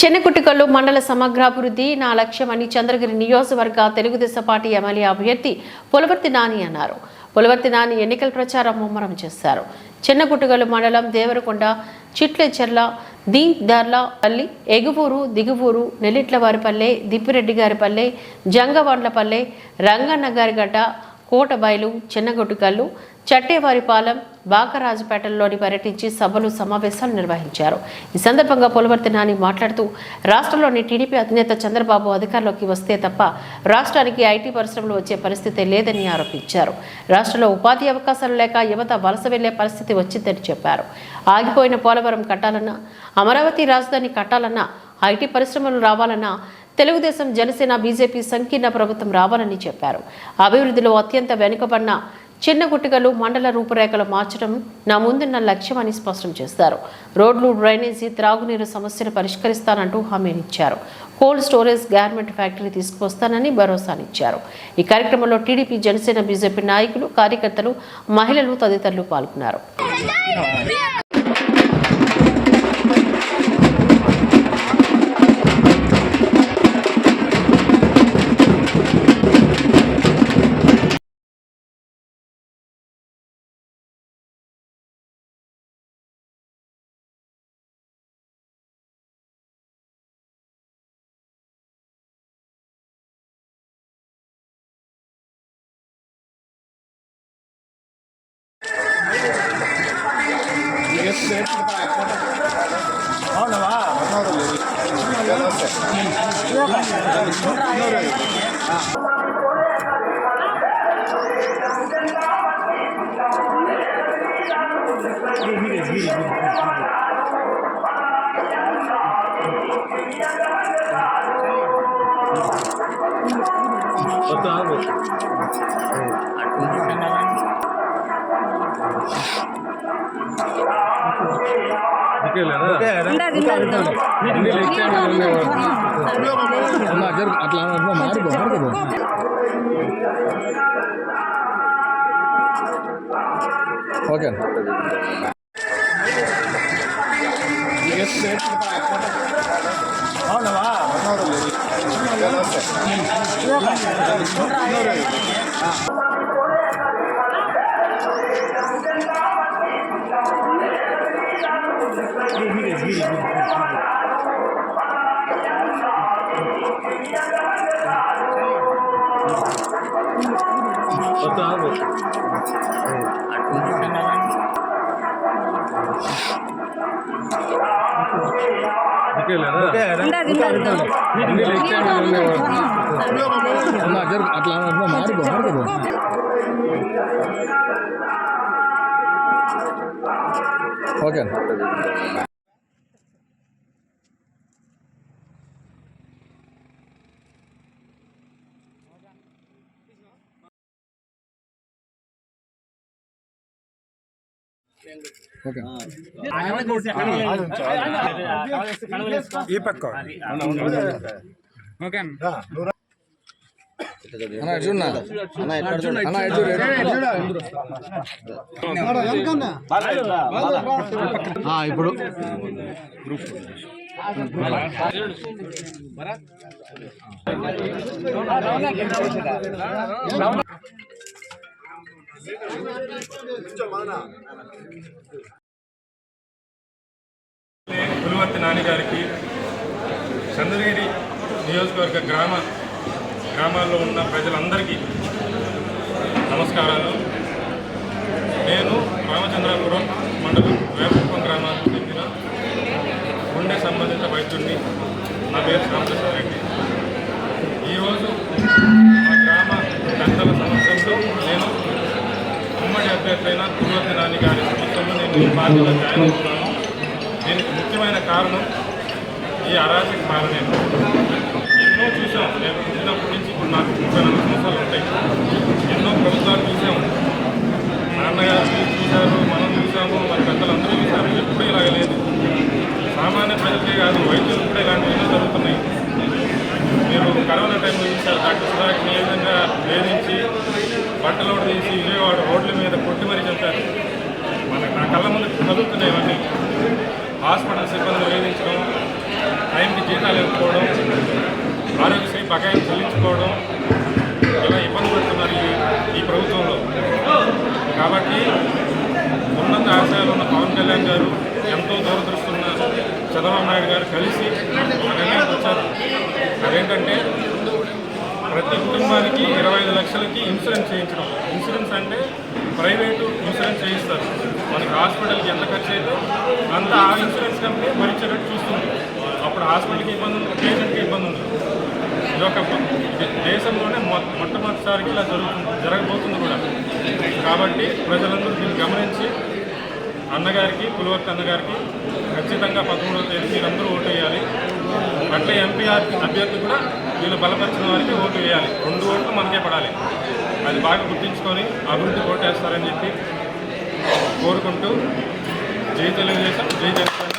చెన్నకుటికల్లు మండల సమగ్రాభివృద్ధి నా లక్ష్యమని చంద్రగిరి నియోజకవర్గ తెలుగుదేశం పార్టీ ఎమ్మెల్యే అభ్యర్థి పులవర్తి నాని అన్నారు. పులవర్తి నాని ఎన్నికల ప్రచారం ముమ్మరం చేశారు. చిన్నగుట్టుగల్లు మండలం దేవరకొండ చిట్లచెర్ల దీందర్లపల్లి ఎగువూరు దిగువూరు నెల్లిట్లవారిపల్లె దిప్పిరెడ్డి గారిపల్లె జంగవాండ్లపల్లె రంగన్న గారిగడ్డ కోటబయలు చిన్నగొట్టుకల్లు చట్టేవారిపాలెం బాకరాజుపేటల్లోని పర్యటించి సభలు సమావేశాలు నిర్వహించారు. ఈ సందర్భంగా పులవర్తి నాని మాట్లాడుతూ రాష్ట్రంలోని టీడీపీ అధినేత చంద్రబాబు అధికారంలోకి వస్తే తప్ప రాష్ట్రానికి ఐటీ పరిశ్రమలు వచ్చే పరిస్థితి లేదని ఆరోపించారు. రాష్ట్రంలో ఉపాధి అవకాశాలు లేక యువత వలస వెళ్ళే పరిస్థితి వచ్చిందని చెప్పారు. ఆగిపోయిన పోలవరం కట్టాలన్నా అమరావతి రాజధాని కట్టాలన్నా ఐటీ పరిశ్రమలు రావాలన్నా తెలుగుదేశం జనసేన బీజేపీ సంకీర్ణ ప్రభుత్వం రావాలని చెప్పారు. అభివృద్ధిలో అత్యంత వెనుకబడిన చిన్న గుట్టుకలు మండల రూపురేఖలు మార్చడం నా ముందున్న లక్ష్యమని స్పష్టం చేశారు రోడ్లు డ్రైనేజీ త్రాగునీరు సమస్యను పరిష్కరిస్తానంటూ హామీనిచ్చారు కోల్డ్ స్టోరేజ్ గార్మెంట్ ఫ్యాక్టరీ తీసుకువస్తానని భరోసానిచ్చారు. ఈ కార్యక్రమంలో టీడీపీ జనసేన బీజేపీ నాయకులు కార్యకర్తలు మహిళలు తదితరులు పాల్గొన్నారు. అవునవా వద్దు అట్లా మారిపో మారిపో ఓకే అట్లా మారిపో మారిపో ఓకే ఈ పక్క. ఓకే అన్న. ఇటు చూడన్నా అన్న. ఇటు చూడు ఆ, ఇప్పుడు. పులివర్తి గురువర్తి నాన్నగారికి చంద్రగిరి నియోజకవర్గ గ్రామ గ్రామాల్లో ఉన్న ప్రజలందరికీ నమస్కారాలు. నేను రామచంద్రాపురం మండలం వేపకుప్పం గ్రామానికి చెందిన గుండె సంబంధిత వైద్యుడిని. నా పేరు ఉమ్మడి అభ్యర్థి అయిన పులివర్తి నాని గారి సమస్యల్లో నేను ఈ పార్టీలో జాయిన్ అవుతున్నాను దీనికి ముఖ్యమైన కారణం ఈ అరాచక పాలనే ఎన్నో చూసాం నేను పుట్టినప్పటి నుంచి ఇప్పుడు నాకు ముప్పై నాలుగు సంవత్సరాలు ఉంటాయి. ఎన్నో ప్రభుత్వాలు చూసాము నాన్నగారు విజయవాడ రోడ్ల మీద కొట్టి మరీ చంపారు. మన నా కళ్ళ ముందు చదువుతున్నాయి ఇవన్నీ. హాస్పిటల్ సిబ్బంది వేధించడం టైంకి జీతాలు ఇవ్వకపోవడం ఆరోగ్యశ్రీ బకాయిలు చెల్లించుకోవడం ఇలా ఇబ్బంది పడుతున్నారు ఈ ఈ ప్రభుత్వంలో. కాబట్టి ఉన్నత ఆశయాలు ఉన్న పవన్ కళ్యాణ్ గారు ఎంతో దూరదృష్టి ఉన్న చంద్రబాబు నాయుడు గారు కలిసి ఇన్సూరెన్స్ చేయించడం. ఇన్సూరెన్స్ అంటే ప్రైవేటు ఇన్సూరెన్స్ చేయిస్తారు. మనకి హాస్పిటల్కి ఎంత ఖర్చు అయితే అంత ఆ ఇన్సూరెన్స్ కంపెనీ భరించేటట్టు చూస్తుంది. అప్పుడు హాస్పిటల్కి ఇబ్బంది ఉంది పేషెంట్కి ఇబ్బంది ఉంది ఇది ఒక దేశంలోనే మొ మొట్టమొదటిసారికి ఇలా జరుగుతుంది జరగబోతుంది కూడా. కాబట్టి ప్రజలందరూ దీన్ని గమనించి అన్నగారికి పులివర్తి అన్నగారికి ఖచ్చితంగా పదమూడవ తేదీ మీరందరూ ఓటు వేయాలి. అట్లే ఎంపీఆర్ అభ్యర్థి కూడా వీళ్ళు బలపరిచిన వారికి ఓటు వేయాలి. రెండు ఓట్లు మనకే పడాలి. అది బాగా గుర్తించుకొని అభివృద్ధి ఓటు వేస్తారని చెప్పి కోరుకుంటూ జై తెలుగుదేశం జై జగన్